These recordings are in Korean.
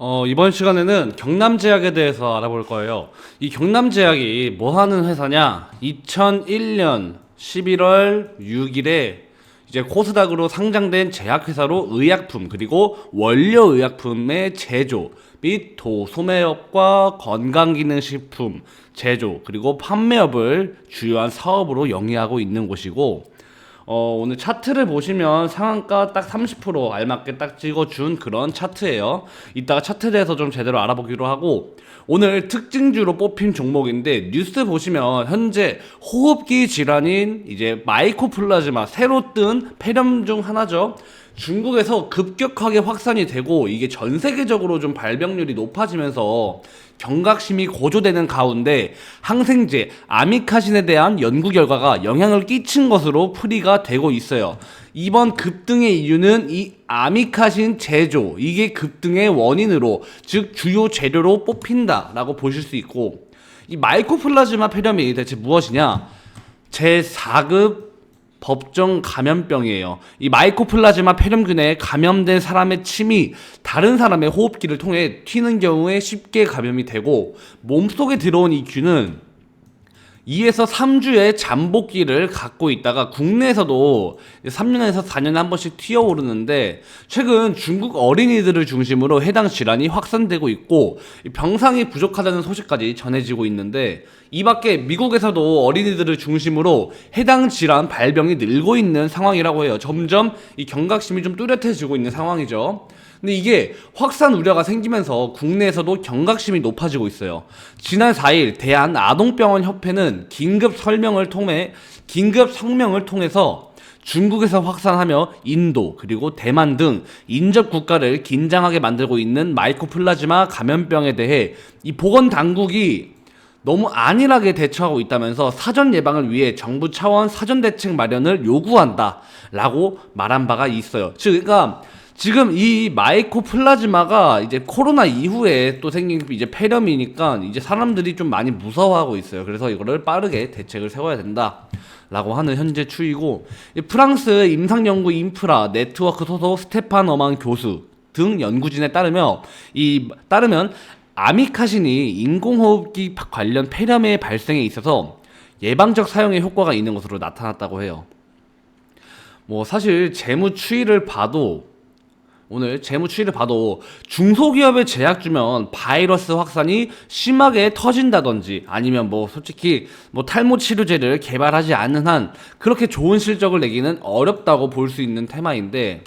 어, 이번 시간에는 경남제약에 대해서 알아볼 거예요. 이 경남제약이 뭐 하는 회사냐? 2001년 11월 6일에 이제 코스닥으로 상장된 제약회사로 의약품 그리고 원료 의약품의 제조 및 도소매업과 건강기능식품 제조 그리고 판매업을 주요한 사업으로 영위하고 있는 곳이고 어, 오늘 차트를 보시면 상한가 딱 30% 알맞게 딱 찍어준 그런 차트예요. 이따가 차트에 대해서 좀 제대로 알아보기로 하고 오늘 특징주로 뽑힌 종목인데 뉴스 보시면 현재 호흡기 질환인 이제 마이코플라즈마 새로 뜬 폐렴 중 하나죠. 중국에서 급격하게 확산이 되고 이게 전 세계적으로 좀 발병률이 높아지면서 경각심이 고조되는 가운데 항생제 아미카신에 대한 연구 결과가 영향을 끼친 것으로 풀이가 되고 있어요. 이번 급등의 이유는 이 아미카신 제조 이게 급등의 원인으로 즉 주요 재료로 뽑힌다라고 보실 수 있고 이 마이코플라즈마 폐렴이 대체 무엇이냐? 제 4급 법정 감염병이에요. 이 마이코플라즈마 폐렴균에 감염된 사람의 침이 다른 사람의 호흡기를 통해 튀는 경우에 쉽게 감염이 되고 몸속에 들어온 이 균은 2에서 3주의 잠복기를 갖고 있다가 국내에서도 3년에서 4년에 한 번씩 튀어오르는데 최근 중국 어린이들을 중심으로 해당 질환이 확산되고 있고 병상이 부족하다는 소식까지 전해지고 있는데 이 밖에 미국에서도 어린이들을 중심으로 해당 질환 발병이 늘고 있는 상황이라고 해요. 점점 이 경각심이 좀 뚜렷해지고 있는 상황이죠. 근데 이게 확산 우려가 생기면서 국내에서도 경각심이 높아지고 있어요. 지난 4일 대한 아동병원 협회는 긴급 설명을 통해 긴급 성명을 통해서 중국에서 확산하며 인도 그리고 대만 등 인접 국가를 긴장하게 만들고 있는 마이코플라즈마 감염병에 대해 이 보건 당국이 너무 안일하게 대처하고 있다면서 사전 예방을 위해 정부 차원 사전 대책 마련을 요구한다라고 말한 바가 있어요. 즉 그러니까 지금 이 마이코 플라즈마가 이제 코로나 이후에 또 생긴 이제 폐렴이니까 이제 사람들이 좀 많이 무서워하고 있어요. 그래서 이거를 빠르게 대책을 세워야 된다. 라고 하는 현재 추이고 이 프랑스 임상연구 인프라 네트워크 소속 스테판 어만 교수 등 연구진에 따르며 이 따르면 아미카신이 인공호흡기 관련 폐렴의 발생에 있어서 예방적 사용에 효과가 있는 것으로 나타났다고 해요. 뭐 사실 재무 추이를 봐도 오늘 재무 추이를 봐도 중소기업에 제약 주면 바이러스 확산이 심하게 터진다든지 아니면 뭐 솔직히 뭐 탈모 치료제를 개발하지 않는 한 그렇게 좋은 실적을 내기는 어렵다고 볼 수 있는 테마인데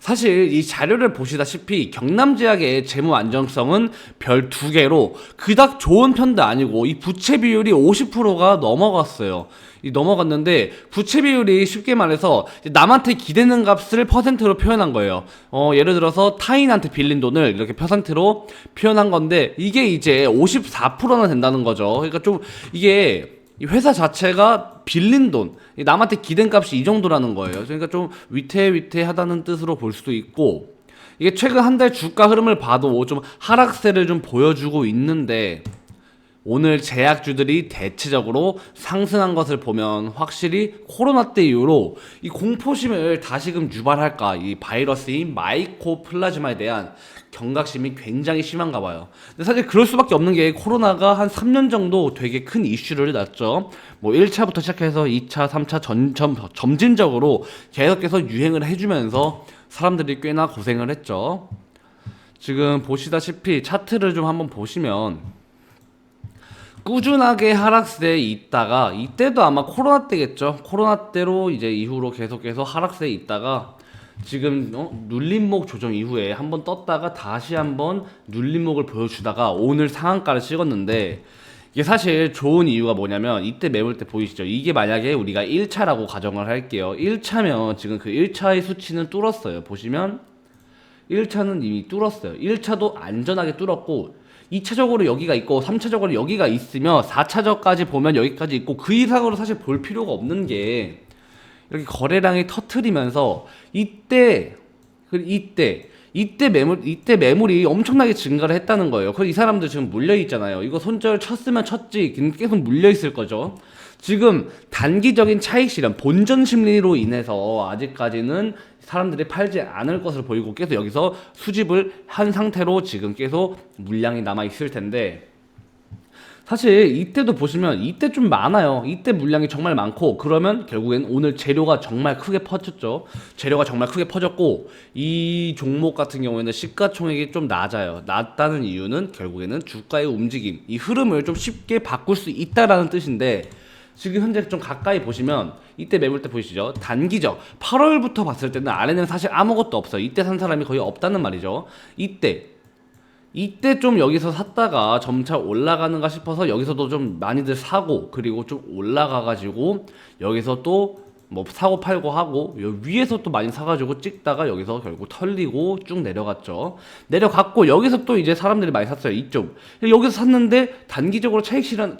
사실 이 자료를 보시다시피 경남제약의 재무 안정성은 별 두 개로 그닥 좋은 편도 아니고 이 부채 비율이 50%가 넘어갔어요. 이 넘어갔는데 부채 비율이 쉽게 말해서 남한테 기대는 값을 퍼센트로 표현한 거예요. 어, 예를 들어서 타인한테 빌린 돈을 이렇게 퍼센트로 표현한 건데 이게 이제 54%나 된다는 거죠. 그러니까 좀 이게 이 회사 자체가 빌린 돈, 이 남한테 기댄 값이 이 정도라는 거예요. 그러니까 좀 위태위태하다는 뜻으로 볼 수도 있고, 이게 최근 한 달 주가 흐름을 봐도 좀 하락세를 좀 보여주고 있는데, 오늘 제약주들이 대체적으로 상승한 것을 보면 확실히 코로나 때 이후로 이 공포심을 다시금 유발할까 이 바이러스인 마이코플라즈마에 대한 경각심이 굉장히 심한가 봐요. 근데 사실 그럴 수밖에 없는 게 코로나가 한 3년 정도 되게 큰 이슈를 났죠. 뭐 1차부터 시작해서 2차, 3차 전, 점, 점진적으로 계속해서 유행을 해주면서 사람들이 꽤나 고생을 했죠. 지금 보시다시피 차트를 좀 한번 보시면 꾸준하게 하락세에 있다가 이때도 아마 코로나 때겠죠. 코로나 때로 이제 이후로 계속해서 하락세에 있다가 지금 어? 눌림목 조정 이후에 한번 떴다가 다시 한번 눌림목을 보여주다가 오늘 상한가를 찍었는데 이게 사실 좋은 이유가 뭐냐면 이때 매물 때 보이시죠? 이게 만약에 우리가 1차라고 가정을 할게요. 1차면 지금 그 1차의 수치는 뚫었어요. 보시면 1차는 이미 뚫었어요. 1차도 안전하게 뚫었고 2차적으로 여기가 있고 3차적으로 여기가 있으며 4차적까지 보면 여기까지 있고 그 이상으로 사실 볼 필요가 없는 게 이렇게 거래량이 터트리면서 이때 그 이때 이때 매물 이때 매물이 엄청나게 증가를 했다는 거예요. 그이 사람들 지금 물려 있잖아요. 이거 손절 쳤으면 쳤지 계속 물려 있을 거죠. 지금 단기적인 차익 실현, 본전 심리로 인해서 아직까지는 사람들이 팔지 않을 것을 보이고 계속 여기서 수집을 한 상태로 지금 계속 물량이 남아 있을 텐데 사실 이때도 보시면 이때 좀 많아요. 이때 물량이 정말 많고 그러면 결국엔 오늘 재료가 정말 크게 퍼졌죠. 재료가 정말 크게 퍼졌고 이 종목 같은 경우에는 시가총액이 좀 낮아요. 낮다는 이유는 결국에는 주가의 움직임, 이 흐름을 좀 쉽게 바꿀 수 있다라는 뜻인데 지금 현재 좀 가까이 보시면 이때 매물 때 보이시죠? 단기적 8월부터 봤을 때는 아래는 사실 아무것도 없어요. 이때 산 사람이 거의 없다는 말이죠. 이때 이때 좀 여기서 샀다가 점차 올라가는가 싶어서 여기서도 좀 많이들 사고 그리고 좀 올라가 가지고 여기서 또 뭐 사고 팔고 하고 요 위에서 또 많이 사가지고 찍다가 여기서 결국 털리고 쭉 내려갔죠 내려갔고 여기서 또 이제 사람들이 많이 샀어요 이쪽 여기서 샀는데 단기적으로 차익 실현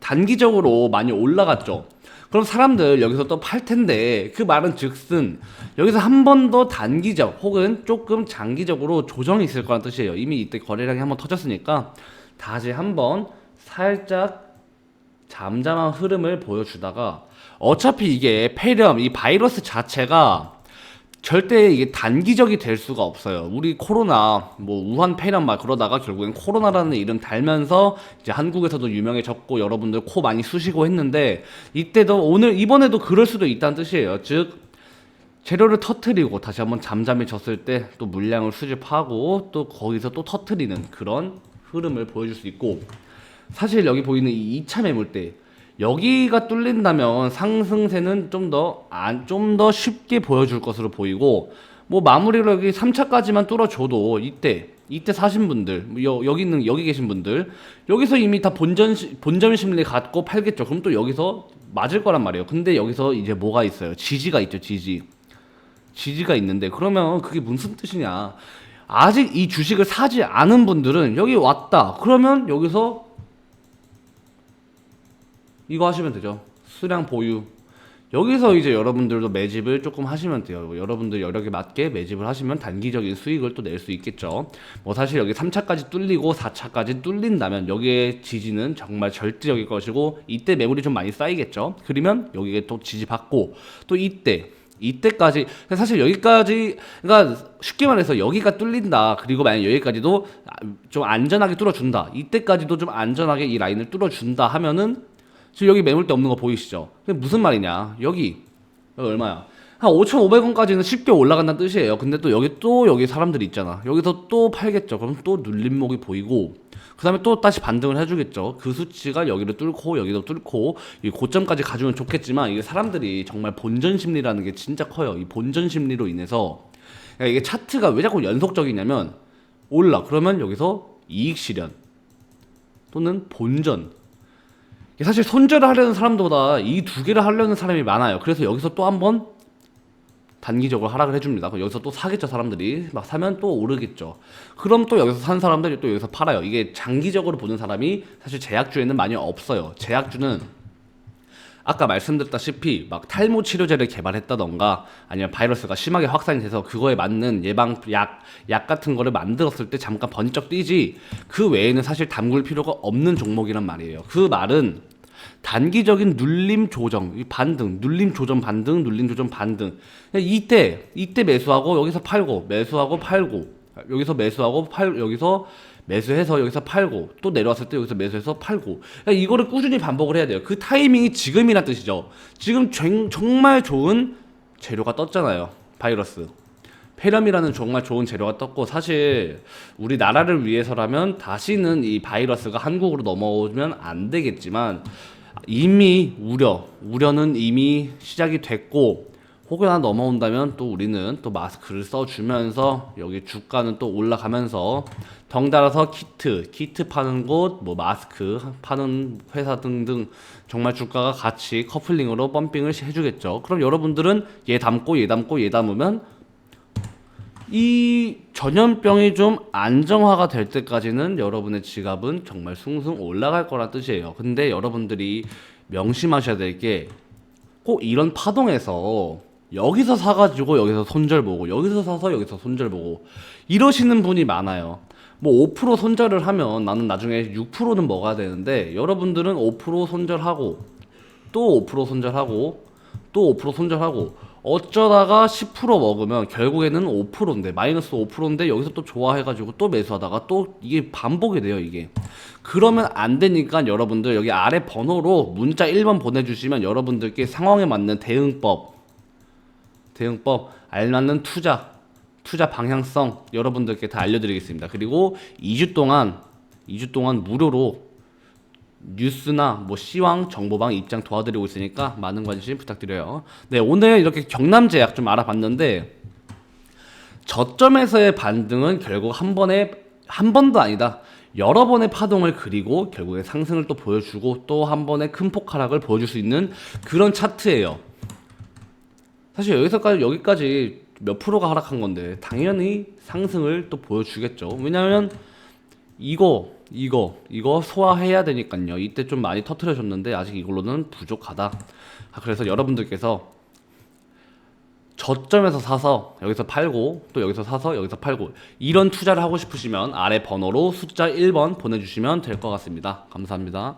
단기적으로 많이 올라갔죠 그럼 사람들 여기서 또 팔 텐데 그 말은 즉슨 여기서 한 번 더 단기적 혹은 조금 장기적으로 조정이 있을 거란 뜻이에요. 이미 이때 거래량이 한번 터졌으니까 다시 한번 살짝 잠잠한 흐름을 보여주다가 어차피 이게 폐렴 이 바이러스 자체가 절대 이게 단기적이 될 수가 없어요. 우리 코로나, 뭐 우한 폐렴 막 그러다가 결국엔 코로나라는 이름 달면서 이제 한국에서도 유명해졌고 여러분들 코 많이 쑤시고 했는데 이때도 오늘 이번에도 그럴 수도 있다는 뜻이에요. 즉 재료를 터트리고 다시 한번 잠잠해졌을 때 또 물량을 수집하고 또 거기서 또 터트리는 그런 흐름을 보여줄 수 있고 사실 여기 보이는 이 2차 매물대 여기가 뚫린다면 상승세는 좀 더 안 좀 더 쉽게 보여줄 것으로 보이고 뭐 마무리로 여기 3차까지만 뚫어줘도 이때 이때 사신 분들 뭐 여, 여기 있는 여기 계신 분들 여기서 이미 다 본전 본점 심리 갖고 팔겠죠. 그럼 또 여기서 맞을 거란 말이에요. 근데 여기서 이제 뭐가 있어요? 지지가 있죠. 지지. 지지가 있는데 그러면 그게 무슨 뜻이냐? 아직 이 주식을 사지 않은 분들은 여기 왔다. 그러면 여기서 이거 하시면 되죠. 수량 보유. 여기서 이제 여러분들도 매집을 조금 하시면 돼요. 여러분들 여력에 맞게 매집을 하시면 단기적인 수익을 또 낼 수 있겠죠. 뭐 사실 여기 3차까지 뚫리고 4차까지 뚫린다면 여기에 지지는 정말 절대적일 것이고 이때 매물이 좀 많이 쌓이겠죠. 그러면 여기에 또 지지 받고 또 이때 이때까지 사실 여기까지 그러니까 쉽게 말해서 여기가 뚫린다 그리고 만약 여기까지도 좀 안전하게 뚫어준다 이때까지도 좀 안전하게 이 라인을 뚫어준다 하면은 지금 여기 매물대 없는 거 보이시죠? 무슨 말이냐? 여기 여기 얼마야? 한 5,500원까지는 쉽게 올라간다는 뜻이에요. 근데 또 여기 또 여기 사람들이 있잖아. 여기서 또 팔겠죠. 그럼 또 눌림목이 보이고 그 다음에 또 다시 반등을 해주겠죠. 그 수치가 여기를 뚫고 여기도 뚫고 이 고점까지 가주면 좋겠지만 이게 사람들이 정말 본전 심리라는 게 진짜 커요. 이 본전 심리로 인해서 그러니까 이게 차트가 왜 자꾸 연속적이냐면 올라 그러면 여기서 이익 실현 또는 본전 사실 손절을 하려는 사람보다 이 두 개를 하려는 사람이 많아요. 그래서 여기서 또 한번 단기적으로 하락을 해줍니다. 그럼 여기서 또 사겠죠, 사람들이. 막 사면 또 오르겠죠. 그럼 또 여기서 산 사람들이 또 여기서 팔아요. 이게 장기적으로 보는 사람이 사실 제약주에는 많이 없어요. 제약주는 아까 말씀드렸다시피 막 탈모 치료제를 개발했다던가 아니면 바이러스가 심하게 확산이 돼서 그거에 맞는 예방 약, 약 같은 거를 만들었을 때 잠깐 번쩍 뛰지 그 외에는 사실 담글 필요가 없는 종목이란 말이에요. 그 말은 단기적인 눌림 조정, 반등, 눌림 조정 반등, 눌림 조정 반등. 이때 이때 매수하고 여기서 팔고 매수하고 팔고 여기서 매수하고 팔 여기서 매수해서 여기서 팔고 또 내려왔을 때 여기서 매수해서 팔고 그러니까 이거를 꾸준히 반복을 해야 돼요. 그 타이밍이 지금이란 뜻이죠. 지금 정말 좋은 재료가 떴잖아요. 바이러스. 폐렴이라는 정말 좋은 재료가 떴고 사실 우리 나라를 위해서라면 다시는 이 바이러스가 한국으로 넘어오면 안 되겠지만 이미 우려, 우려는 이미 시작이 됐고 혹여나 넘어온다면 또 우리는 또 마스크를 써주면서 여기 주가는 또 올라가면서 덩달아서 키트, 키트 파는 곳, 뭐 마스크 파는 회사 등등 정말 주가가 같이 커플링으로 펌핑을 해주겠죠. 그럼 여러분들은 얘 담고 얘 담고 얘 담으면 이 전염병이 좀 안정화가 될 때까지는 여러분의 지갑은 정말 숭숭 올라갈 거란 뜻이에요. 근데 여러분들이 명심하셔야 될 게 꼭 이런 파동에서 여기서 사가지고 여기서 손절 보고 여기서 사서 여기서 손절 보고 이러시는 분이 많아요. 뭐 5% 손절을 하면 나는 나중에 6%는 먹어야 되는데 여러분들은 5% 손절하고 또 5% 손절하고 또또5% 손절하고 어쩌다가 10% 먹으면 결국에는 5%인데 마이너스 5%인데 여기서 또 좋아해가지고 또 매수하다가 또 이게 반복이 돼요 이게 그러면 안 되니까 여러분들 여기 아래 번호로 문자 1번 보내주시면 여러분들께 상황에 맞는 대응법 대응법 알맞는 투자 투자 방향성 여러분들께 다 알려드리겠습니다 그리고 2주 동안 2주 동안 무료로 뉴스나 뭐 시황 정보방 입장 도와드리고 있으니까 많은 관심 부탁드려요. 네 오늘 이렇게 경남 제약 좀 알아봤는데 저점에서의 반등은 결국 한 번에 한 번도 아니다. 여러 번의 파동을 그리고 결국에 상승을 또 보여주고 또 한 번의 큰 폭 하락을 보여줄 수 있는 그런 차트예요. 사실 여기서까지 여기까지 몇 프로가 하락한 건데 당연히 상승을 또 보여주겠죠. 왜냐하면 이거 이거 이거 소화해야 되니까요. 이때 좀 많이 터트려줬는데 아직 이걸로는 부족하다. 아, 그래서 여러분들께서 저점에서 사서 여기서 팔고 또 여기서 사서 여기서 팔고 이런 투자를 하고 싶으시면 아래 번호로 숫자 1번 보내주시면 될 것 같습니다. 감사합니다.